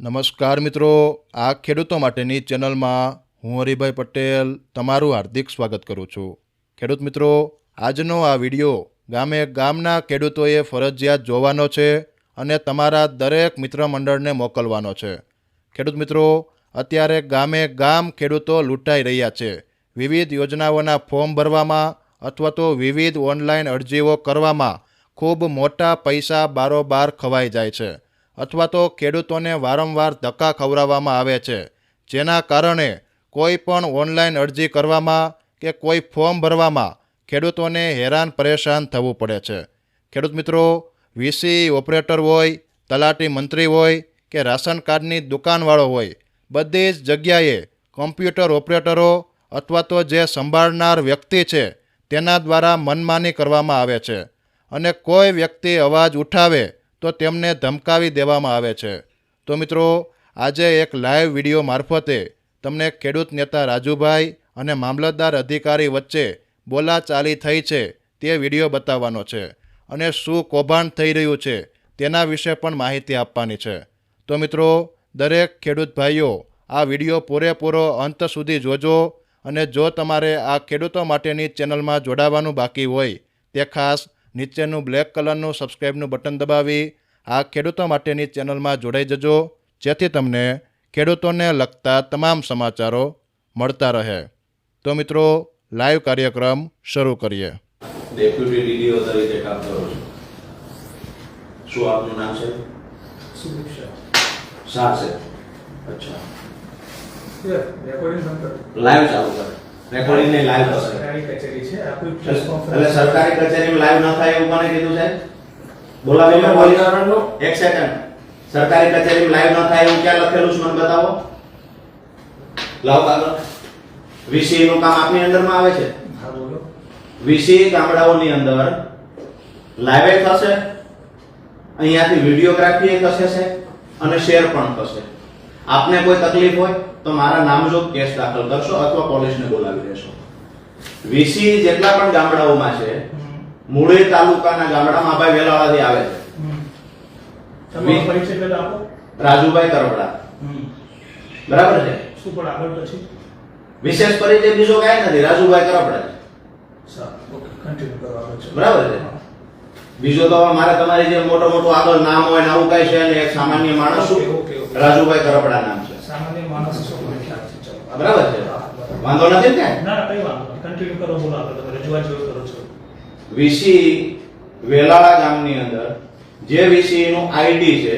નમસ્કાર મિત્રો, આ ખેડૂતો માટેની ચેનલમાં હું હરિભાઈ પટેલ તમારું હાર્દિક સ્વાગત કરું છું. ખેડૂત મિત્રો, આજનો આ વિડિયો ગામે ગામના ખેડૂતોએ ફરજિયાત જોવાનો છે અને તમારા દરેક મિત્ર મંડળને મોકલવાનો છે. ખેડૂત મિત્રો, અત્યારે ગામે ગામ ખેડૂતો લૂંટાઈ રહ્યા છે. વિવિધ યોજનાઓના ફોર્મ ભરવામાં અથવા તો વિવિધ ઓનલાઈન અરજીઓ કરવામાં ખૂબ મોટા પૈસા બારોબાર ખવાઈ જાય છે. અથવા તો ખેડૂતોને વારંવાર ધક્કા ખવડાવવામાં આવે છે, જેના કારણે કોઈ પણ ઓનલાઈન અરજી કરવામાં કે કોઈ ફોર્મ ભરવામાં ખેડૂતોને હેરાન પરેશાન થવું પડે છે. ખેડૂત મિત્રો વીસી ઓપરેટર હોય, તલાટી મંત્રી હોય કે રાશન કાર્ડની દુકાનવાળો હોય, બધી જ જગ્યાએ કોમ્પ્યુટર ઓપરેટરો અથવા તો જે સંભાળનાર વ્યક્તિ છે, તેના દ્વારા મનમાની કરવામાં આવે છે અને કોઈ વ્યક્તિ અવાજ ઉઠાવે તો તેમને ધમકાવી દેવામાં આવે છે. તો મિત્રો, આજે એક લાઈવ વીડિયો મારફતે તમને ખેડૂત નેતા રાજુભાઈ અને મામલતદાર અધિકારી વચ્ચે બોલાચાલી થઈ છે તે વીડિયો બતાવવાનો છે અને શું કૌભાંડ થઈ રહ્યું છે તેના વિશે પણ માહિતી આપવાની છે. તો મિત્રો, દરેક ખેડૂત ભાઈઓ, આ વીડિયો પૂરેપૂરો અંત સુધી જોજો અને જો તમારે આ ખેડૂતો માટેની ચેનલમાં જોડાવાનું બાકી હોય તે ખાસ નીચેનું બ્લેક કલરનું સબસ્ક્રાઈબનું બટન દબાવી આ ખેડૂતો માટેની ચેનલમાં જોડાઈ જજો જેથી તમને ખેડૂતોને લગતા તમામ સમાચારો મળતા રહે. તો મિત્રો લાઈવ કાર્યક્રમ શરૂ કરીએ. ડેપ્યુટી ડીડીઓ તરીકે કામ કરો છો. શું આપનું નામ છે? શાહ. છે. અચ્છા. લાઈવ ચાલુ કર. રેકોર્ડિંગ ને લાઈવ થશે. સરકારી કચેરી છે. આ કોઈ press એટલે સરકારી કચેરીમાં લાઈવ ન થાય એવું મને કીધું છે? બોલાવી લો પોલીસ એક સેકન્ડ સરકારી કચેરીમાં લાઈવ ન થાય એવું ક્યાં લખેલું છે મને બતાવો. લાવ કાગળ વીસી નું કામ આપની અંદરમાં આવે છે? વીસી ગામડાઓની અંદર લાઈવ થશે. અહીંયાથી વિડીયોગ્રાફી થશે છે? અને શેર પણ થશે આપને કોઈ તકલીફ હોય તો મારા નામજોગ કેસ દાખલ કરશો અથવા પોલીસને બોલાવી દેશો. વીસી જેટલા પણ ગામડાઓમાં છે. મૂળી તાલુકાના ગામડામાં ભાઈ વેલાવાથી આવે છે. રાજુભાઈ કરવડા બરાબર છે? શું પણ આગળ પછી? વિશેષ પરિચય બીજો કાંઈ નથી રાજુભાઈ કરવડા. બરાબર છે. બીજો તો મારે તમારી જે મોટો મોટો આગળ નામ હોય ને આવું કઈ છે ને એક સામાન્ય માણસ ઓકે. રાજુભાઈ કરપડા નામ છે. સામાન્ય માણસ છો મને ખ્યાલ છે. બરાબર છે. વાંધો નથી ને? ના કઈ વાંધો કન્ટિન્યુ કરો બોલો આગળ. તમે રજૂઆત જેવું કરો છો વીસી વેલાળા ગામની અંદર જે વીસી નું આઈડી છે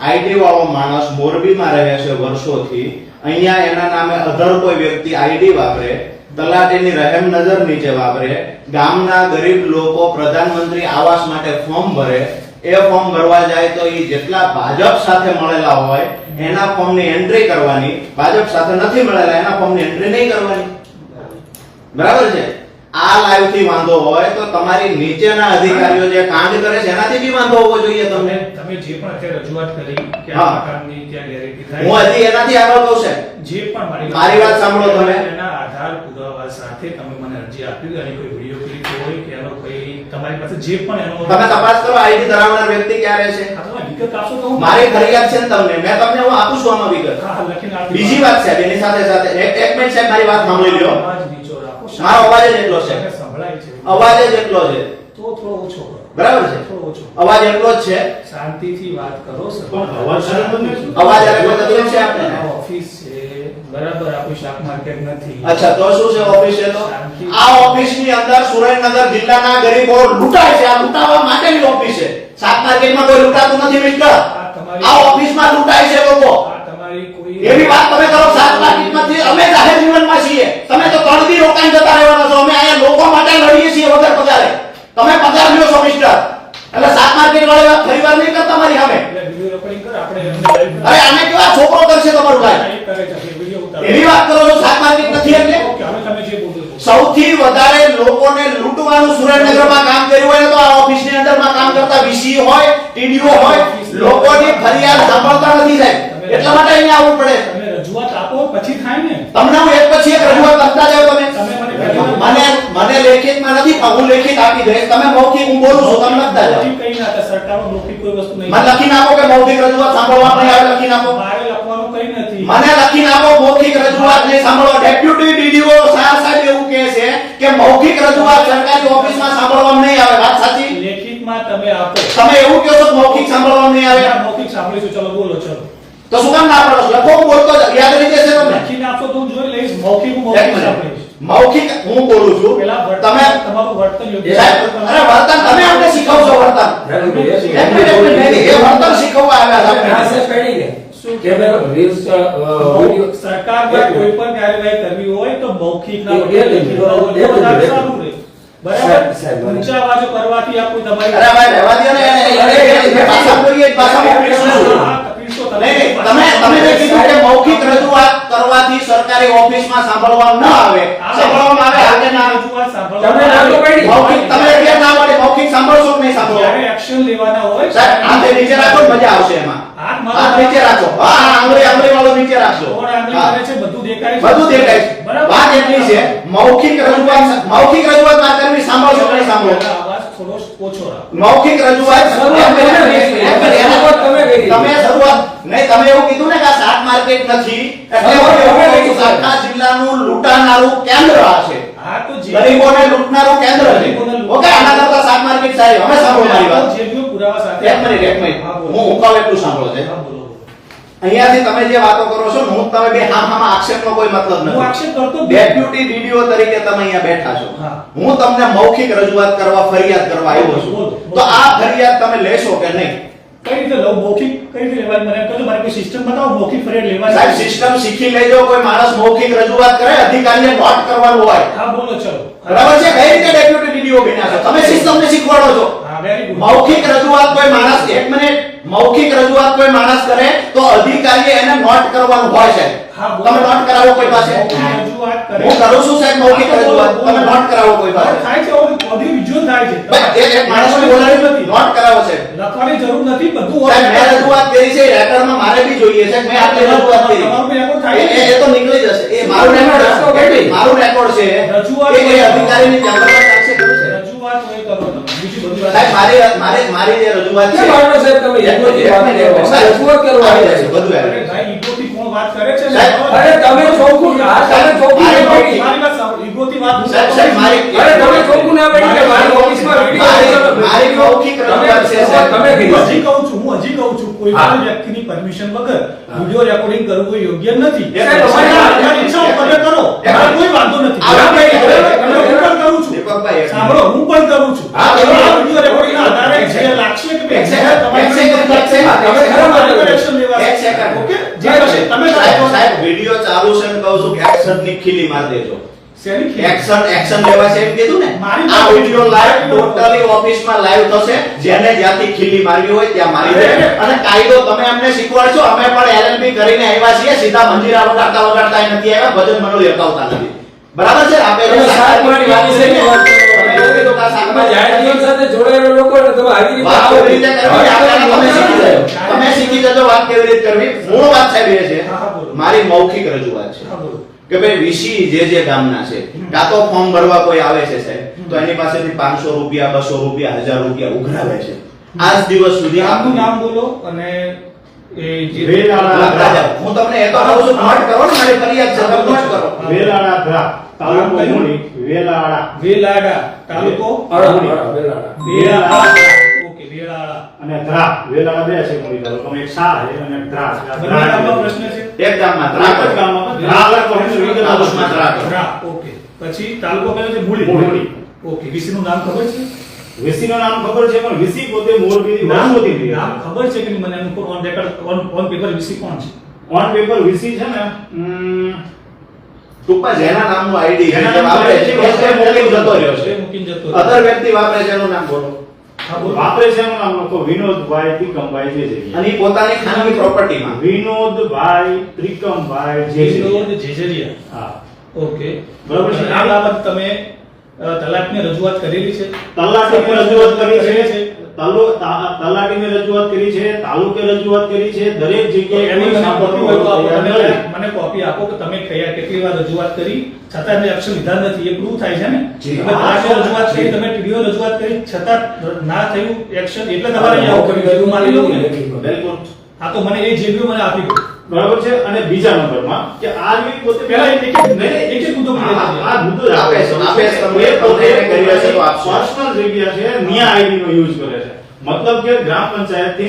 આઈડી વાળો માણસ મોરબીમાં રહે છે વર્ષોથી. અહીંયા એના નામે અધર કોઈ વ્યક્તિ આઈડી વાપરે તલાટીની રહેમ નજર નીચે વાપરે ગામના ગરીબ લોકો પ્રધાનમંત્રી આવાસ માટે ફોર્મ ભરે એ ફોર્મ ભરવા જાય તો એ જેટલા ભાજપ સાથે મળેલા હોય એના ફોર્મની એન્ટ્રી કરવાની. ભાજપ સાથે નથી મળેલા એના ફોર્મની એન્ટ્રી નહીં કરવાની. બરાબર છે? આ લાઈવથી વાંધો હોય તો તમારી નીચેના અધિકારીઓ જે કાંડ કરે છે એનાથી બી વાંધો હોવો જોઈએ તમને. તમે જે પણ અત્યારે રજૂઆત કરી કે આ કામની ત્યાં ગેરંટી થાય હું હજી એનાથી આગળ કહું છે. જે પણ મારી મારી વાત સાંભળો તમે. સાથે તમે મને અરજી આપી અને કોઈ વીડિયો ક્લિપ હોય કે એનો કોઈ તમારી પાસે જે પણ એનો તમે તપાસ કરો આઈડી ધરાવનાર વ્યક્તિ ક્યારે છે? હા, તમે વિગત આપશો તો મારે ફરિયાદ છે તમને મેં તમને હું આપું છું આમાં વિગત. હા, લખીને આપી બીજી વાત છે એની સાથે સાથે એક એક મિનિટ સાહેબ મારી વાત સાંભળી લ્યો. અવાજ નીચો રાખો. મારો અવાજ જ એટલો છે. સંભળાય છે. અવાજ જ એટલો છે. તો થોડો ઓછો કરો. બરાબર છે? થોડો ઓછો અવાજ એટલો જ છે. શાંતિથી વાત કરો સર પણ અવાજ. અવાજ એટલે કોઈ તકલીફ છે આપને? ઓફિસ છે બરાબર આપણું શાક માર્કેટ નથી. અચ્છા તો શું છે ઓફિસ છે તો આ ઓફિસની અંદર સુરેન્દ્રનગર જિલ્લાના ગરીબો લૂંટાય છે. આ લૂંટાવા માટેની ઓફિસ છે. શાક માર્કેટમાં કોઈ લૂંટાતું નથી મિત્ર. આ તમારી ઓફિસમાં લૂંટાય છે લોકો. તમારી એવી વાત તમે કરો શાક માર્કેટમાંથી અમે જાહેર જીવનમાં છીએ. તમે તો દી રોકાઈને જતા રહેવાના છો. અમે અહીંયા લોકો માટે લડીએ છીએ વગર પગારે. તમે પગાર લ્યો છો મિસ્ટર એટલે શાક માર્કેટ વાળી વાત ફરી વાર નહીં કરતા મારી સામે. અરે આને કેવા છોકરો કરશે તમારું ભાઈ? એવી વાત કરો છો શાક માર્કેટ નથી એટલે. સૌથી વધારે લોકોને લૂંટવાનું સુરેન્દ્રનગરમાં કામ કર્યું હોય તો આ ઓફિસની અંદરમાં કામ કરતા વીસી હોય ટીડીઓ હોય લોકોની ફરિયાદ સાંભળતા નથી સાહેબ. એટલા માટે અહીંયા આવવું પડે. તમે રજૂઆત આપો પછી થાય ને. તમને હું એક પછી એક રજૂઆત કરતા જાવ તમે. મને મને લેખિતમાં નથી પણ હું લેખિત આપી દઈશ. તમે મૌખિક હું બોલું છું તમે લખતા જાઓ કઈ ના હતા મૌખિક કોઈ વસ્તુ નહીં. મને લખી નાખો કે મૌખિક રજૂઆત સાંભળવા નહીં આવે લખીને આપો રજૂઆત ને સાંભળો ડેપ્યુટી ડીડીઓ સાહેબ સાહેબ એવું કહે છે કે મૌખિક રજૂઆત સરકારી ઓફિસમાં સાંભળવામાં નહીં આવે વાત સાચી લેખિતમાં તમે આપો તમે એવું કહો છો મૌખિક સાંભળવામાં નહીં આવે મૌખિક સાંભળીશું ચલો બોલો ચલો તો શું કામ ના પડો લખો બોલતો યાદ રહી જશે તમને લખીને આપો તો હું જોઈ લઈશ મૌખિક મૌખિક સાંભળીશ મૌખિક હું બોલું છું તમે તમારું વર્તન યોગ્ય અરે વર્તન તમે અમને શીખવશો વર્તન વર્તન શીખવવા આવ્યા છે આપણે. સરકારમાં કોઈ પણ કાર્યવાહી કરવી હોય તો મૌખિક ના હોય. બરાબર ઊંચા અવાજો કરવાથી આ કોઈ તમારી અરે ભાઈ રહેવા ને ભાષા બોલીએ તમે. તમે જે કીધું કે રજૂઆત કરવાથી સરકારી ઓફિસમાં સાંભળવામાં ન આવે સાંભળવામાં આવે હાલ ના આવે? રજૂઆત સાંભળવા તમે ના મૌખિક તમે ના મૌખિક સાંભળશો કે નહીં સાંભળો એક્શન લેવાના હોય સાહેબ એ નીચે રાખો મજા આવશે એમાં હાથ નીચે રાખો. હા આંગળી આંગળી વાળો નીચે રાખજો. કોણ આંગળી કરે છે? બધું દેખાય છે. બધું દેખાય છે. બરાબર? વાત એટલી છે. મૌખિક રજૂઆત મૌખિક રજૂઆત વાત કરવી સાંભળજો નહીં સાંભળો? પહેલા થોડો ઓછો રાખો. મૌખિક રજૂઆત શરૂઆત તમે નહીં તમે એવું કીધું ને કે આ શાક માર્કેટ નથી. એટલે. આખા જિલ્લાનું લૂંટાનારું કેન્દ્ર આ છે. ગરીબોને લૂંટનારું કેન્દ્ર છે. ઓકે આના કરતા શાક માર્કેટ સારી. હવે સાંભળો મારી વાત. એક મિનિટ એક મિનિટ. હું હું એટલું સાંભળો છે. હા. અહીંયાથી તમે જે વાતો કરો છો હું તમે બે હામ આક્ષેપનો કોઈ મતલબ હું આક્ષેપ કરતો નથી. ડેપ્યુટી ડીડીઓ તરીકે તમે અહીંયા બેઠા છો. હું. તમને મૌખિક રજૂઆત કરવા ફરિયાદ કરવા આવ્યો છું. તો આ ફરિયાદ તમે લેશો કે નહીં? કઈ રીતે લઉં મૌખિક કઈ રીતે લેવાની મને કહો મારે કોઈ સિસ્ટમ બતાવો મૌખિક ફરિયાદ લેવાની. સાહેબ સિસ્ટમ શીખી લેજો કોઈ માણસ મૌખિક રજૂઆત કરે અધિકારીને નોટ કરવાનું હોય. હા બોલો ચલો. બરાબર છે? કઈ રીતે ડેપ્યુટી ડીડીઓ બન્યા છો તમે સિસ્ટમને શીખવાડો છો. હા મૌખિક રજૂઆત કોઈ માણસ એક મિનિટ મૌખિક રજૂઆત કોઈ માણસ કરે તો અધિકારીએ એને નોટ કરવાનું હોય છે. તમે નોટ કરાવો કોઈ પાસે? હું કરું છું સાહેબ મૌખિક રજૂઆત. તમે નોટ કરાવો કોઈ પાસે? થાય છે ઓડિયો વિઝ્યુઅલ થાય છે. એક માણસને બોલાવી નથી. નોટ કરાવો છે લખવાની જરૂર નથી બધું હોય. મેં રજૂઆત કરી છે રેકર્ડમાં મારે બી જોઈએ છે. મેં આટલી રજૂઆત કરી. તમારું રેકોર્ડ થાય એ- તો નીકળી જશે. એ મારું રેકોર્ડ. મારું રેકોર્ડ છે. રજૂઆત એ- અધિકારીની ખરું છે રજૂઆત સાહેબ મારી મારી મારી જે રજૂઆત છે કેમ સાહેબ તમે ઈગોથી વાત કરો? સાહેબ, રજૂઆત કરવા આવ્યા જશે, બધું આવી અરે જશે. કોણ વાત કરે છે અરે તમે ચોખ્ખું આ તમે ચોખ્ખું ના પાડી. મારી વાત સાંભળો વાત હું સાહેબ, સાહેબ, મારી- અરે તમે ચોખ્ખું ના પાડી કે મારી ઓફિસમાં વીડિયો મારી- મારી મૌખિક રજૂઆત છે, સાહેબ. તમે હજી કહું છું હું હજી કહું છું કોઈ. પણ વ્યક્તિની પરમિશન વગર વિડિયો રેકોર્ડિંગ કરવું યોગ્ય નથી સાહેબ, તમારી ઈચ્છા કરો. કોઈ વાંધો નથી દીપકભાઈ, સાંભળો હું પણ કરું છું. હા, વિડિયો રેકોર્ડિંગ ના આધારે જે. લાગશે કે એક સેકન્ડ, એક સેકન્ડ, એક સેકન્ડ. તમે ખરા એક્શન લેવા એક સેકન્ડ. ઓકે જે થશે તમે સાહેબ સાહેબ વિડિયો ચાલુ છે ને કહું છું કે એક્શનની ખીલી માર દેજો? એક્શન એક્શન લેવા છે એમ કીધું ને? આ વિડિયો લાઈવ ટોટલી ઓફિસમાં લાઈવ થશે. જેને જ્યાંથી ખીલી મારવી હોય ત્યાં મારી દે અને કાયદો તમે અમને શીખવાડશો અમે પણ એલએલબી કરીને આવ્યા છીએ સીધા મંદિર વગાડતા વગાડતા નથી આવ્યા ભજન મંડળી અકાવતા નથી. બરાબર છે? આપણે તમે કીધું કે આ જાહેર જીવન સાથે જોડાયેલા લોકોને તમે આવી રીતે વાત કેવી રીતે કરવી? આપણે તમે શીખી જજો તમે શીખી જજો વાત કેવી રીતે કરવી? મૂળ વાત સાહેબ એ છે હા, હા, બોલો. મારી મૌખિક રજૂઆત છે. કે ભાઈ વીસી જે જે ગામના છે કાં તો ફોર્મ ભરવા કોઈ આવે છે સાહેબ તો એની પાસેથી પાંચસો રૂપિયા બસો રૂપિયા હજાર રૂપિયા ઉઘરાવે છે. આજ દિવસ સુધી આપનું નામ બોલો અને. હું તમને એ તો કહું છું નોટ કરો ને મારી ફરિયાદ છે તમે નોટ કરો. વેલાળા તાલુકો કયું? મૂળી વેલાળા. વેલાડા તાલુકો? અડા, અડા, વેલાળા. ઓકે વેલાડા અને ધ્રા વેલાળા બે છે મૂળી તાલુકો એક શાહ છે અને ધ્રા છે. આ બંને ધ્રા પ્રશ્ન છે? એક ગામમાં એક જ ગામમાં ધ્રા અલગ પડે છે, તાલુકામાં ધ્રા. ધ્રા, ઓકે. પછી તાલુકો કયો છે મૂળી. મૂળી. ઓકે. વીસી નું નામ ખબર છે? નામ ખબર પણ વીસી પોતે મોરબીથી નામ નામ ખબર છે કે મને on record on on paper VC કોણ છે? ઓન પેપર વીસી છે ને ટૂંકમાં જેના નામનું આઈડી જેના વાપરે છે એ તે મૂકીને જતો રહ્યો છે. મૂકીને જતો અધર વ્યક્તિ વાપરે છે એનું નામ બોલો. વાપરે છે એનું નામ લખો વિનોદભાઈ ત્રિકમભાઈ જે અને પોતાની ખાનગી પ્રોપર્ટીમાં વિનોદભાઈ ત્રિકમભાઈ જે વિનોદ જેજરિયા હા. ઓકે. બરાબર છે. આ બાબત તમે તલાકને રજૂઆત કરેલી છે? તલાટીને રજૂઆત કરી છે? તલાટીને રજૂઆત કરી છે તાલુકે રજૂઆત કરી છે દરેક જગ્યાએ મને કોપી આપો. કે તમે કયા કેટલી વાર રજૂઆત કરી. છતાં એમને એક્શન લીધા નથી. એ પ્રૂવ થાય છે ને? તમે તલાકની રજૂઆત કરી તમે ટીડીઓ રજૂઆત કરી છતાં ના થયું એક્શન એટલે તમારે અહીંયા આવું કર્યું છે. માની લઉં ને બિલકુલ. હા તો મને એ જે મને આપી દો. બરાબર છે? અને બીજા નંબરમાં કે આ વ્યક્તિ પોતે પહેલા એક- એક- નહીં, એક- એક મુદ્દો આ- મુદ્દો જ આપે છે, આપે છે. એ પોતે તમે છે. પર્સનલ જગ્યા છે નિયા આઈડી નો યુઝ કરે છે. મતલબ કે ગ્રામ પંચાયતથી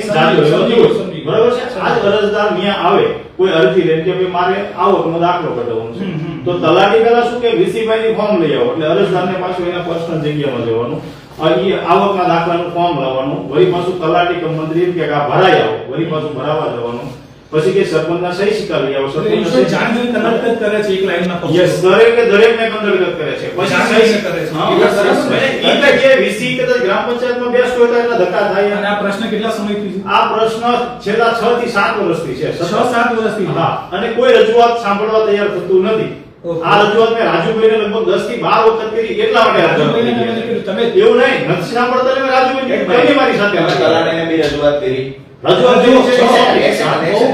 ગયો. બરાબર છે? આજ અરજદાર નિયા આવે કોઈ અરજી લઈને કે ભાઈ મારે આવકનો દાખલો કઢાવવાનો છે. તો તલાટી પહેલા શું કે વીસીભાઈ ની ફોર્મ લઈ આવો એટલે અરજદારને પાછું એના પર્સનલ જગ્યામાં જવાનું. અહીં આવકના દાખલાનું ફોર્મ લાવવાનું. વળી પાછું તલાટી કે મંત્રી કે આ ભરાઈ આવો વળી પાછું ભરાવા જવાનું. પછી કે સરપંચના સહી સિક્કા લઈ આવો ઈશ્વર સહી- જાણી જોઈને કન્વર્ટ કરે છે એક લાઈનમાં. યસ દરેક ને કંદરગત કરે છે. પછી સહી કરે છે. હા, સરસ એટલે કે વીસી કે ગ્રામ પંચાયતમાં બેસતો હોય એટલે ધક્કા થાય. અને આ પ્રશ્ન કેટલા સમયથી છે? આ પ્રશ્ન છેલ્લા 6 થી 7 વર્ષથી છે. છ સાત વર્ષથી? હા. અને કોઈ રજૂઆત સાંભળવા તૈયાર થતું નથી. આ રજૂઆત મેં રાજુભાઈને લગભગ 10 થી 12 વખત કરી એટલા માટે તમે એવું નહીં. નથી સાંભળતા એટલે મેં રાજુભાઈને મારી સાથે બી રજૂઆત કરી. રજૂઆત જો.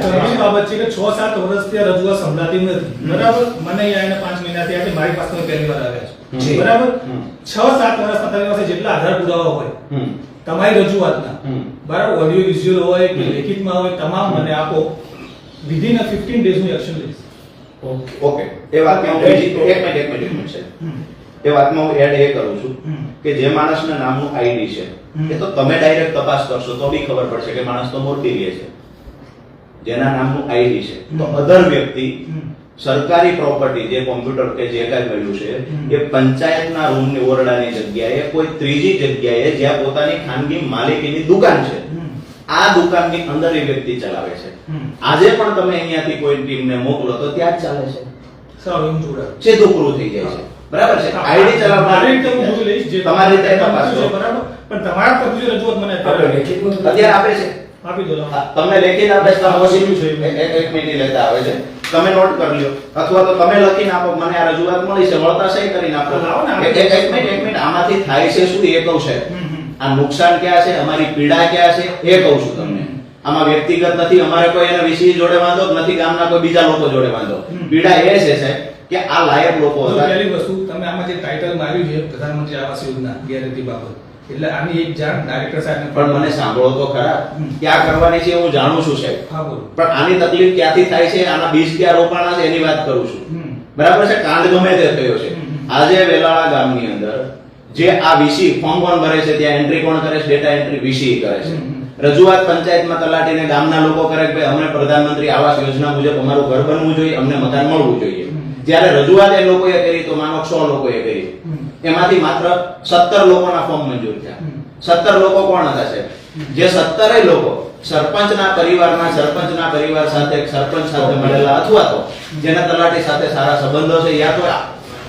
ગંભીર બાબત છે કે છ સાત વર્ષથી આ રજૂઆત સંભળાતી નથી. બરાબર? મને અહીંયા આવીને પાંચ મહિના થયા છે મારી પાસે પહેલી વાર આવ્યા. બરાબર? હમ. છ સાત વર્ષમાં તમારી પાસે જેટલા આધાર પુરાવા હોય હમ. તમારી રજૂઆતના. બરાબર? ઓડિયો વિઝ્યુઅલ હોય કે લેખિતમાં હોય તમામ મને આપો. વિધિન અ 15 ડેઝ હું એક્શન લઈશ. ઓકે. એ વાત એક મિનિટ એક મિનિટ એક મિનિટ છે. એ વાતમાં હું એડ એ કરું છું કે જે માણસના નામનું આઈડી છે એ તો તમે ડાયરેક્ટ તપાસ કરશો તો બી ખબર પડશે કે માણસ તો મૂર્તિ લે છે. જેના નામનું આઈડી છે. તો અધર વ્યક્તિ સરકારી પ્રોપર્ટી જે કોમ્પ્યુટર કે જે કાંઈ મળ્યું છે. એ પંચાયતના રૂમની ઓરડાની જગ્યાએ કોઈ ત્રીજી જગ્યાએ જ્યાં પોતાની ખાનગી માલિકીની દુકાન છે. આ દુકાનની અંદર એ વ્યક્તિ ચલાવે છે. આજે પણ તમે અહીંયાથી કોઈ ટીમને મોકલો તો ત્યાં જ ચાલે છે. સીધું પૂરું થઈ જાય છે. બરાબર છે? આઈડી ચલાવવા મારી રીતે હું જોઈ લઈશ જે તમારી રીતે તપાસ છે, કરો. બરાબર? પણ તમારા જે રજૂઆત મને અત્યારે અત્યારે આપે છે. આપી દો. તમને લેખિત આપે છે તમે છે. એક મિનિટ લેતા આવે છે. તમે નોટ કરી લો. અથવા તો તમે લખીને આપો મને આ રજૂઆત મળી છે વળતા સહી કરીને આપો. ને, એક મિનિટ એક મિનિટ. આમાંથી થાય છે શું એ કહું છે. આ નુકસાન ક્યાં છે? અમારી પીડા ક્યાં છે? એ કહું છું તમને. આમાં વ્યક્તિગત નથી અમારે કોઈ એના વિષય જોડે વાંધો નથી ગામના કોઈ બીજા લોકો જોડે વાંધો. પીડા એ છે સાહેબ. કે આ લાયક લોકો હતા. પહેલી વસ્તુ તમે આમાં જે ટાઇટલ માર્યું છે પ્રધાનમંત્રી આવાસ યોજના ગેરંટી બાબત એટલે આની એક જાણ ડાયરેક્ટર સાહેબ પણ મને સાંભળો તો ખરા. ક્યાં કરવાની છે હું જાણું છું સાહેબ. હા બોલો. પણ આની તકલીફ ક્યાંથી થાય છે? આના બીજ ક્યાં રોપાણા છે એની વાત કરું છું. બરાબર છે? કાંડ ગમે તે થયો છે. આજે વેલાળા ગામની અંદર જે આ વીસી ફોર્મ કોણ ભરે છે? ત્યાં એન્ટ્રી કોણ કરે છે? ડેટા એન્ટ્રી વીસી કરે છે. રજૂઆત પંચાયતમાં તલાટીને ગામના લોકો કરે કે ભાઈ અમને પ્રધાનમંત્રી આવાસ યોજના મુજબ અમારું ઘર બનવું જોઈએ અમને મકાન મળવું જોઈએ. જ્યારે રજૂઆત એ લોકોએ કરી તો માનો સો લોકોએ કરી. એમાંથી માત્ર સત્તર લોકોના ફોર્મ મંજૂર થયા. સત્તર લોકો કોણ હતા સાહેબ? જે સત્તરે લોકો સરપંચના પરિવારના સરપંચના પરિવાર સાથે સરપંચ સાથે મળેલા અથવા તો જેના તલાટી સાથે સારા સંબંધો છે યા તો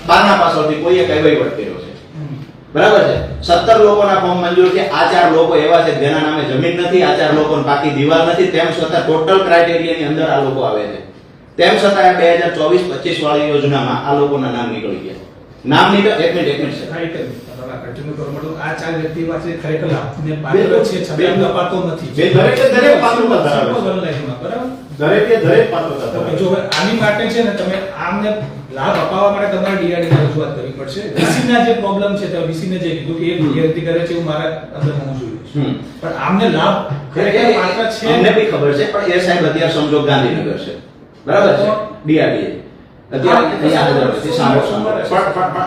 બારના પાસોથી કોઈએ કહેવાય વહીવટ કર્યો છે. બરાબર છે? સત્તર લોકોના ફોર્મ મંજૂર છે આ ચાર લોકો એવા છે જેના નામે જમીન નથી આ ચાર લોકોને બાકી દિવાલ નથી. તેમ છતાં ટોટલ ક્રાઇટેરિયાની અંદર આ લોકો આવે છે. તેમ છતાં બે હજાર ચોવીસ પચીસ વાળી યોજનામાં આ લોકોના નામ નીકળી ગયા. નામ નીકળ એક મિનિટ એક મિનિટ સર. આ ચાર વ્યક્તિ પાસે ખરેખર લાભને પાત્ર છે અપાતો નથી. દરેકે દરેક પાત્રતા ધરાવે છે. Simple one-lineમાં, બરાબર? દરેકે દરેક પાત્રતા ધરાવે જો આની માટે છે ને તમે આમને લાભ અપાવવા માટે તમારે ડીઆરડી ની રજૂઆત કરવી પડશે. ના જે પ્રોબ્લેમ છે તો ને જે કીધું કે એ ગેરંટી કરે છે મારા અંદર જોઈએ પણ આમને લાભ ખરેખર પાત્ર છે અમને બી ખબર છે પણ એ સાહેબ અત્યારે સમજો ગાંધીનગર છે. બરાબર છે? ડીઆરડીએ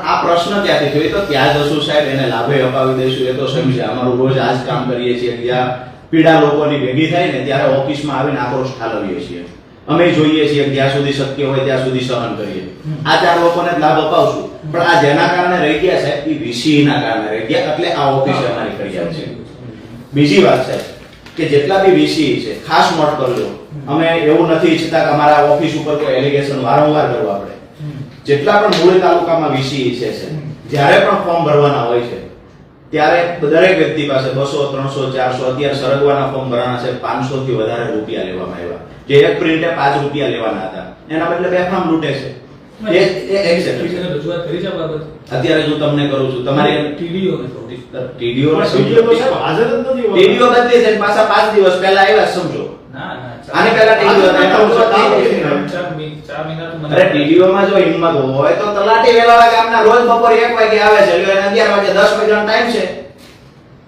આ પ્રશ્ન ક્યાંથી થયો? એ તો ત્યાં જશું સાહેબ એને લાભે અપાવી દઈશું. એ તો સમજ્યા અમારું રોજ આ જ કામ કરીએ છીએ. જ્યાં પીડા લોકોની ભેગી થાય ને ત્યારે ઓફિસમાં આવીને આક્રોશ ઠાલવીએ છીએ. અમે જોઈએ છીએ જ્યાં સુધી શક્ય હોય ત્યાં સુધી સહન કરીએ. આ ચાર લોકોને લાભ અપાવશું. પણ આ જેના કારણે રહી ગયા સાહેબ એ વીસી ના કારણે રહી ગયા. એટલે આ ઓફિસે અમારી ફરિયાદ છે. બીજી વાત છે કે જેટલા બી વીસી છે ખાસ નોટ કરજો અમે એવું નથી ઈચ્છતા કે અમારા ઓફિસ ઉપર કોઈ એલિગેશન વારંવાર કરવા પડે જેટલા પણ મૂળ તાલુકામાં વીસી છે છે, જ્યારે પણ ફોર્મ ભરવાના હોય છે, ત્યારે દરેક વ્યક્તિ પાસે બસો, ત્રણસો, ચારસો, અત્યારે સરગવાના ફોર્મ ભરવાના છે પાંચસો થી વધારે રૂપિયા લેવામાં આવ્યા. જે એક પ્રિન્ટે પાંચ રૂપિયા લેવાના હતા. એના બદલે બે ફોર્મ લૂંટે છે. અત્યારે હું તમને કરું છું તમારે ટીડીઓ ને ટીડીઓ હાજર જ નથી ટીડીઓ બદલી છે પાછા પાંચ દિવસ પહેલા આવ્યા સમજો. આની પહેલા અરે ટીડીઓ માં જો હિંમત હોય તો તલાટી વેલાવા ગામના રોજ બપોરે એક વાગે આવે છે. એટલે એને અગિયાર વાગે દસ વાગ્યાનો ટાઈમ છે.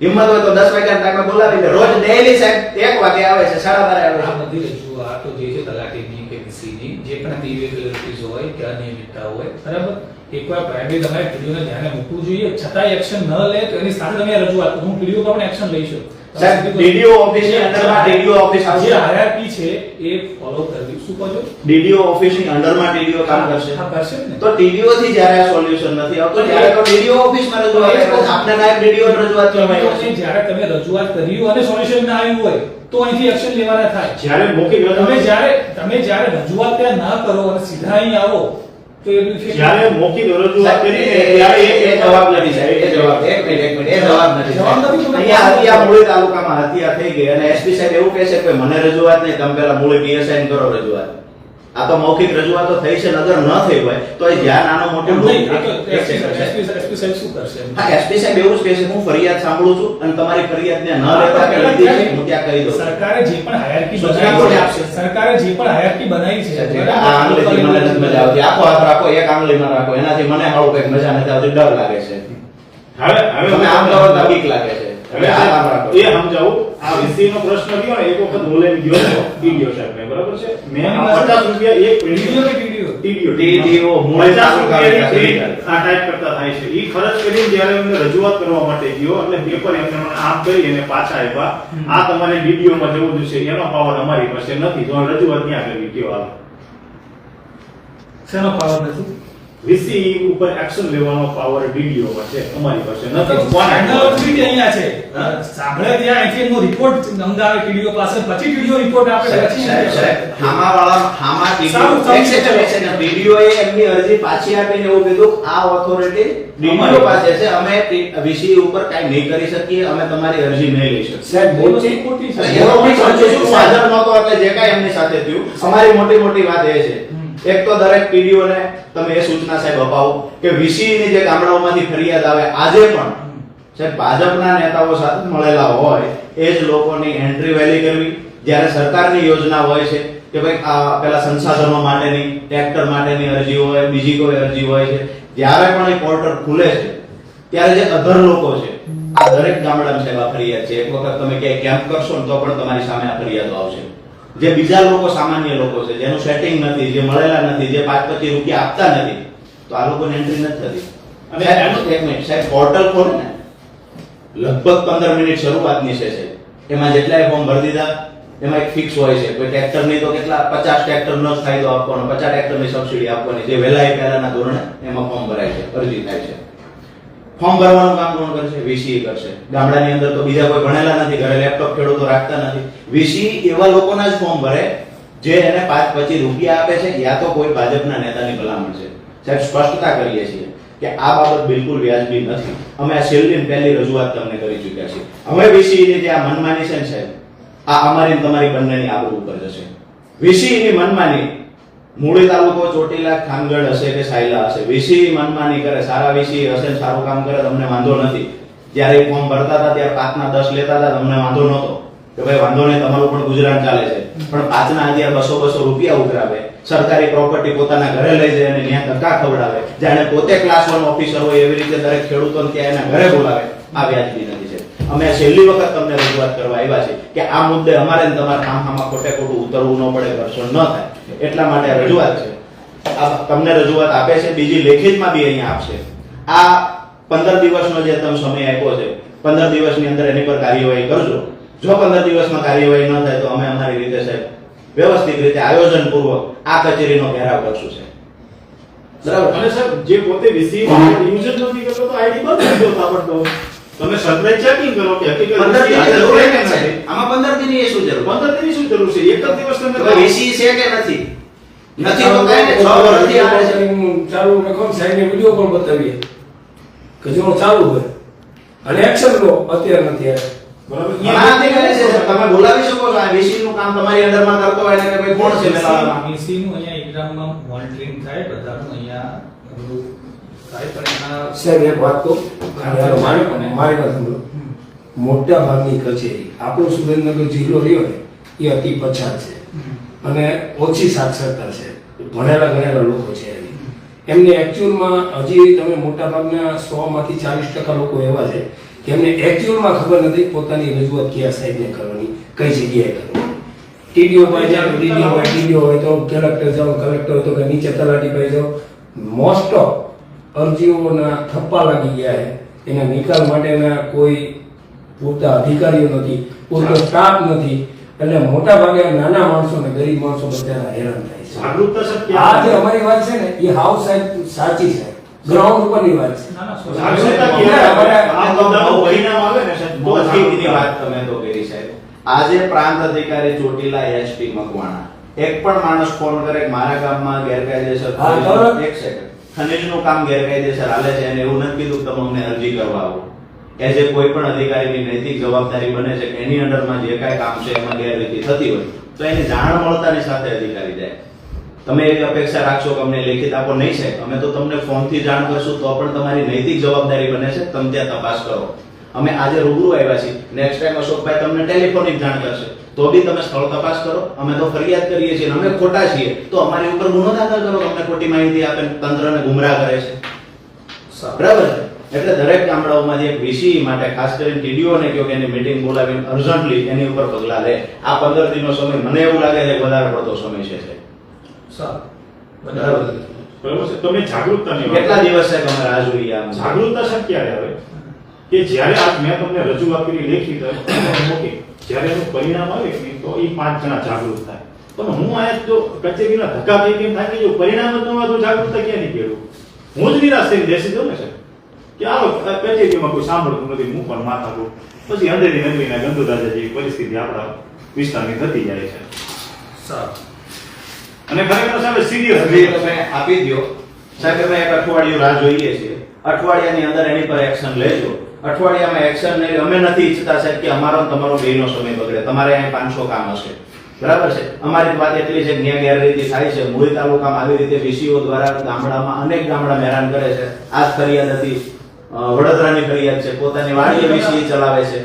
હિંમત હોય તો દસ વાગ્યાના ટાઈમે બોલાવી રોજ ડેઈલી સાહેબ એક વાગે આવે છે સાડા બારે આવે આ બધી રજૂઆત જે છે તલાટીની કે વીસીની જે પણ ઇરેગ્યુલરિટીઝ હોય કે અનિયમિતતા હોય, બરાબર? એકવાર પ્રાઇમરી તમારે પીડીઓને ધ્યાને મૂકવું જોઈએ. છતાંય એક્શન ન લે તો એની સાથે તમે રજૂઆત હું પીડીઓ પણ એક્શન લઈશું સાહેબ ડીડીઓ ઓફિસની અંડરમાં ડીડીઓ ઓફિસ આવશે હાયરાર્કી છે એ ફોલો કરવી. શું કહો ડીડીઓ ઓફિસની અંડરમાં ડીડીઓ કામ કરશે. હા કરશે ને. તો ડીડીઓ થી જ્યારે સોલ્યુશન નથી આવતો ત્યારે તો ડીડીઓ ઓફિસમાં રજૂઆત કરો. આપને નાયબ ડીડીઓ રજૂઆત કરવાની જ્યારે તમે રજૂઆત કરી અને સોલ્યુશન ના આવ્યું હોય તો અહીંથી એક્શન લેવાના થાય. જ્યારે મોકે તમે જ્યારે તમે જ્યારે રજૂઆત ત્યાં ના કરો અને સીધા અહીં આવો જ્યારે મૌખિક રજૂઆત કરી એ- ત્યારે એ- એ જવાબ નથી સાહેબ એ જવાબ એક મિનિટ એક મિનિટ એ જવાબ નથી. અહીંયા હત્યા મૂળી તાલુકામાં હત્યા થઈ ગઈ અને એસપી સાહેબ એવું કહે છે કે મને રજૂઆત નહીં તમે પેલા મૂળી પીએસઆઈ કરો રજૂઆત. આ તો મૌખિક રજૂઆતો થઈ છે નગર ન થઈ હોય તો એ જ્યાં નાનો મોટો હા એસપી સાહેબ એવું જ કહે છે હું ફરિયાદ સાંભળું છું અને તમારી ફરિયાદને ન લેતા કે લીધી છે હું ત્યાં કહી દઉં સરકારે જે પણ હાયરકી બનાવી છે સરકારે જે પણ હાયરકી બનાવી છે આ આંગળીથી મને નથી મજા આવતી. આખો હાથ રાખો એક આંગળીમાં રાખો એનાથી મને હાળું કંઈક મજા નથી આવતી ડર લાગે છે. હવે હવે તમે આમ કરો તો બીક લાગે છે. હવે આ આમ રાખો. એ સમજાવું આ વીસી નો પ્રશ્ન ગયો ને એક વખત હું ગયો હતો ડીડીઓ સાહેબ બરાબર છે? મેં આ પચાસ રૂપિયા એક વીડિયો કે વીડિયો ટીડીઓ રૂપિયાની વિકાસ પ્રિન્ટ અધિકારી. આ ટાઈપ કરતા થાય છે. ઈ ખર્ચ કરીને જ્યારે એમને રજૂઆત કરવા માટે ગયો એટલે પેપર એમને મને આમ કરી અને પાછા આવ્યા. આ તમારે ડીડીઓ માં જવું છે એનો પાવર અમારી પાસે નથી. તો રજૂઆત ક્યાં કરી ગયો હાલ? શેનો પાવર નથી? વીસી ઉપર એક્શન લેવાનો પાવર ડીડીઓ માં છે અમારી પાસે નથી. ફાઇનલ ઓથોરિટી અહીંયા છે. સાંભળે ત્યાં અહીંથી એમનો રિપોર્ટ નોંધાવે ટીડીઓ પાસે પછી ટીડીઓ રિપોર્ટ આપે પછી હામાવાળા- હામા TDO સારું, છે ને. TDO એ એમની અરજી પાછી આપીને એવું કીધું આ ઓથોરિટી DDO પાસે છે અમે વીસી ઉપર કાઈ નહીં કરી શકીએ અમે તમારી અરજી નહીં લઈ શકીએ. સાહેબ મોટી ખોટી છે. એનો કોઈ સંજોગ હાજર નહોતો એટલે જે કાઈ એમની સાથે થયું. અમારી મોટી મોટી વાત એ છે. એક તો દરેક પીડીઓને તમે એ સૂચના સાહેબ અપાવો કે વીસીની જે ગામડાઓમાંથી ફરિયાદ આવે, આજે પણ સાહેબ ભાજપના નેતાઓ સાથે મળેલા હોય, એ જ લોકોની એન્ટ્રી વેલી કરવી. જ્યારે સરકારની યોજના હોય છે કે ભાઈ આ પેલા સંસાધનો માટેની ટ્રેક્ટર માટેની અરજી હોય, બીજી કોઈ અરજી હોય છે, જ્યારે પણ એ પોર્ટલ ખુલે છે, ત્યારે જે અધર લોકો છે, આ દરેક ગામડામાં સાહેબ આ ફરિયાદ છે. એક વખત તમે ક્યાંય કેમ્પ કરશો ને તો પણ તમારી સામે આ ફરિયાદો આવશે. જે બીજા લોકો સામાન્ય લોકો છે જેનું સેટિંગ નથી જે મળેલા નથી જે પાંચ પચીસ રૂપિયા આપતા નથી તો આ લોકોને એન્ટ્રી નથી થતી. અને એનું- એક મિનિટ સાહેબ પોર્ટલ ખોલે ને? લગભગ પંદર મિનિટ શરૂઆતની છે સાહેબ. એમાં જેટલાય ફોર્મ ભરી દીધા એમાં એક ફિક્સ હોય છે. કોઈ ટ્રેક્ટરની તો કેટલા પચાસ ટ્રેક્ટરનો જ ફાયદો આપવાનો પચાસ ટ્રેક્ટરની સબસિડી આપવાની જે વહેલા એ પહેલાના ધોરણે એમાં ફોર્મ ભરાય છે અરજી થાય છે. ફોર્મ ભરવાનું કામ કોણ કરશે વીસી કરશે. ગામડાની અંદર તો બીજા કોઈ ભણેલા નથી, ઘરે લેપટોપ ખેડૂતો રાખતા નથી. વીસી એવા લોકોના જ ફોર્મ ભરે જે એને પાંચ પચીસ રૂપિયા આપે છે, યા તો કોઈ ભાજપના નેતાની ભલામણ છે. સાહેબ, સ્પષ્ટતા કરીએ છીએ કે આ બાબત બિલકુલ વ્યાજબી નથી. અમે આ છેલ્લી પહેલી રજૂઆત તમને કરી ચૂક્યા છીએ. હવે વીસીની જે આ મનમાની છે ને સાહેબ, આ અમારી તમારી બંનેની આબરૂ ઉપર જશે. વીસીની મનમાની મૂળી તાલુકો ચોટીલા, ખાનગઢ હશે કે સાયલા હશે? વીસી મનમાની કરે, સારા વીસી હશે સારું કામ કરે, તમને વાંધો નથી. જ્યારે ફોર્મ ભરતા હતા, ત્યારે પાંચના દસ લેતા હતા, તમને વાંધો નહોતો. કે ભાઈ, વાંધો નહીં, તમારું પણ ગુજરાન ચાલે છે. પણ પાંચના અત્યારે બસો બસો રૂપિયા ઉઘરાવે. સરકારી પ્રોપર્ટી પોતાના ઘરે લઈ જાય અને ત્યાં ધક્કા ખવડાવે. જાણે પોતે ક્લાસ વન ઓફિસર હોય એવી રીતે દરેક ખેડૂતોને ત્યાં એના ઘરે બોલાવે. આ વ્યાજબી નથી છે. અમે છેલ્લી વખત તમને રજૂઆત કરવા આવ્યા છે કે આ મુદ્દે અમારે તમારા કામ ખોટે ખોટું ઉતરવું ન પડે, ઘર્ષણ ન થાય. એટલા માટે રજૂઆત છે. આ તમને રજૂઆત આપે છે બીજી લેખિતમાં બી અહીંયા આપશે. આ પંદર દિવસનો જે તમે સમય આપ્યો છે પંદર દિવસની અંદર એની પર કાર્યવાહી કરજો. જો પંદર દિવસમાં કાર્યવાહી ન થાય તો અમે અમારી રીતે સાહેબ વ્યવસ્થિત રીતે આયોજન પૂર્વક આ કચેરીનો ઘેરાવ કરશું છે બરાબર. અને સાહેબ જે પોતે વીસી યુઝર નથી કરતો તો આઈડી બંધ કરી દો તમે સરપ્રાઈઝ ચેકિંગ કરો કે હકીકત જરૂર છે. આમાં પંદર દિનની શું જરૂર? પંદર દિનની શું જરૂર છે? એક જ દિવસ તમે એસી છે કે નથી? નથી તો કઈ નહીં, છ વર્ષથી આવે છે ચાલુ રાખો સાહેબ વિડિયો કોલ બતાવીએ. કે જો ચાલુ હોય. અને એક્શન લો અત્યારે નથી આવે બરાબર. છે તમે બોલાવી શકો છો. આ વીસી નું કામ તમારી અંડરમાં કરતો હોય કે ભાઈ કોણ છે? VC નું અહીંયા મોનિટરિંગ થાય બધાનું સાહેબ એક વાત કહું. મારી વાત સાંભળો. મોટા ભાગની કચેરી આપણો સુરેન્દ્રનગર જિલ્લો રહ્યો ને એ અતિ પછાત છે. અને ઓછી સાક્ષરતા છે. ભણેલા ગણેલા લોકો છે. એમને એકચ્યુઅલમાં હજી તમે મોટા ભાગના સો માંથી ચાલીસ ટકા લોકો એવા છે કે એમને એકચ્યુઅલમાં ખબર નથી પોતાની રજૂઆત કયા સાહેબને કરવાની કઈ જગ્યાએ કરવાની. ટીડીઓ પાસે જાઓ ટીડીઓ પાસે ટીડીઓ હોય તો કલેક્ટર જાઓ કલેક્ટર હોય તો કે નીચે તલાટી પાસે જાઓ મોસ્ટ ઓફ અરજીઓના થપ્પા લાગી ગયા છે. એના નિકાલ માટેના કોઈ પૂરતા અધિકારીઓ નથી પૂરતો સ્ટાફ નથી એટલે મોટા ભાગે નાના માણસો ને ગરીબ માણસો બધા હેરાન થાય છે. આ જે અમારી વાત છે ને એ હાવ સાહેબ સાચી છે. ગ્રાઉન્ડ ઉપરની વાત છે. આજે પ્રાંત અધિકારી ચોટીલા એસપી મકવાણા. એક પણ માણસ ફોન કરે મારા ગામમાં ગેરકાયદેસર એક સેકન્ડ ખનીજનું કામ ગેરકાયદેસર હાલે છે અને એવું નથી કીધું તમે અમને અરજી કરવા. આવો એઝ એ કોઈ પણ અધિકારીની નૈતિક જવાબદારી બને છે કે એની અંડરમાં જે કાંઈ કામ છે એમાં ગેરરીતિ થતી હોય, તો એની જાણ મળતાની સાથે અધિકારી જાય. તમે એવી અપેક્ષા રાખશો કે અમને લેખિત આપો નહીં છે અમે તો તમને ફોનથી જાણ કરશું તો પણ તમારી નૈતિક જવાબદારી બને છે, તમે ત્યાં તપાસ કરો. અમે આજે રૂબરૂ આવ્યા છીએ. નેક્સ્ટ ટાઈમ અશોકભાઈ તમને ટેલિફોનિક જાણ કરશે. તો બી તમે સ્થળ તપાસ કરો. અમે તો ફરિયાદ કરીએ છીએ અમે ખોટા છીએ. તો અમારી ઉપર ગુનો દાખલ કરો. અમને ખોટી માહિતી આપે તંત્રને ગુમરાહ કરે છે. બરાબર એટલે દરેક ગામડાઓમાંથી એક વીસી માટે ખાસ કરીને ટીડીઓને કહો કે એની મીટિંગ બોલાવીને અર્જન્ટલી એની ઉપર પગલા લે. આ પંદર દિનનો સમય મને એવું લાગે છે વધારે પડતો સમય છે સર. બરાબર. તમે જાગૃતતા કેટલા દિવસ છે અમે રાહ જોઈએ આમ? જાગૃતતા સાહેબ ક્યારે આવે? કે જ્યારે આજ મેં તમને રજૂઆત કરી લેખિત ઓકે જ્યારે એનું પરિણામ આવે ને તો એ પાંચ જણા જાગૃત થાય. પણ હું અહીંયા જો કચેરીના ધક્કા થઈ કેમ થાય કે જો પરિણામ જ ન તો જાગૃતતા ક્યાં નહીં કેળવું? હું જ નિરાશ થઈને બેસી જાઉં ને સાહેબ. કે આવો કચેરીમાં કોઈ સાંભળતું નથી હું પણ માથા કરું પછી અંધેરી નગરીના ગંદુદાજા જેવી પરિસ્થિતિ આપણા વિસ્તારની થતી જાય છે. સારું. અને ખરેખર સાહેબ સિરિયસ તમે આપી દ્યો. સાહેબ અમે એક અઠવાડિયું રાહ જોઈએ છીએ. અઠવાડિયાની અંદર એની પર એક્શન લેજો. અઠવાડિયામાં એક્શન નહીં અમે નથી ઈચ્છતા સાહેબ કે અમારો તમારો બેયનો સમય બગડે. તમારે અહીંયા પાંચસો કામ હશે. બરાબર છે? અમારી વાત એટલી છે કે ગેરરીતિ થાય છે. મૂળી તાલુકામાં આવી રીતે વીસીઓ દ્વારા ગામડામાં અનેક ગામડા હેરાન કરે છે. આ ફરિયાદ હતી. વડોદરાની ફરિયાદ છે. પોતાની વાડીએ વીસી ચલાવે છે.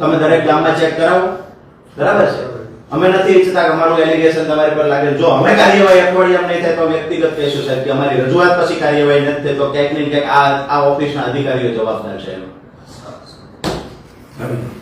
તમે દરેક ગામમાં ચેક કરાવો. બરાબર છે? અમે નથી ઈચ્છતા કે અમારું એલિગેશન તમારી પર લાગે જો અમે કાર્યવાહી અઠવાડિયામાં નહીં થાય તો વ્યક્તિગત કહીશું સાહેબ, કે અમારી રજૂઆત પછી કાર્યવાહી નથી થઈ તો ક્યાંક ને ક્યાંક આ આ ઓફિસના અધિકારીઓ જવાબદાર છે.